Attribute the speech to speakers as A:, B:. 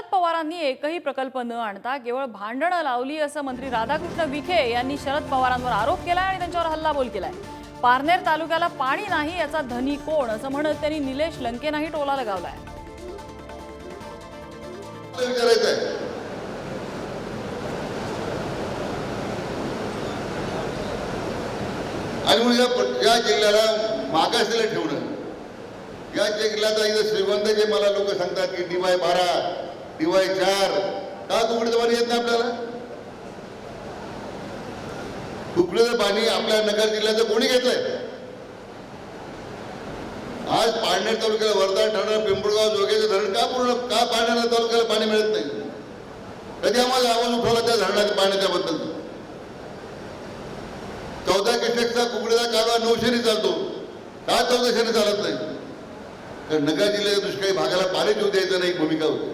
A: शरद पवारांनी एकही प्रकल्प न आणता केवळ भांडणं लावली असं मंत्री राधाकृष्ण विखे यांनी शरद पवारांवर आरोप केलाय आणि त्यांच्यावर हल्लाबोल केलाय. पारनेर तालुक्याला पाणी नाही याचा धनी कोण असं म्हणत त्यांनी निलेश लंकेनाही टोला लगावलाय.
B: आणि म्हणून या या जिल्ह्याला मागासलेलं ठेवणं. या जिल्ह्याचा इथं श्रीमंत जे मला लोक सांगतात की डी वाय बारा डीवाय चार का कुकडीचं पाणी येत नाही आपल्याला? कुकडीचं पाणी आपल्या नगर जिल्ह्याचं कोणी घेतलंय? आज पाडणे तालुक्याला वर्धा ठाणा पिंपळगाव जोगेचं धरण का पूर्ण का पाण्याला तालुक्याला पाणी मिळत नाही? कधी आम्हाला आवाज उठवला त्या धरणाच्या पाण्याच्या बद्दल चौदा किशेकचा कुकडीचा कालवा नऊशेरी चालतो. का चौदाशेने चालत नाही? तर नगर जिल्ह्याच्या दुष्काळी भागाला पाणी देऊ द्यायचं नाही भूमिका होती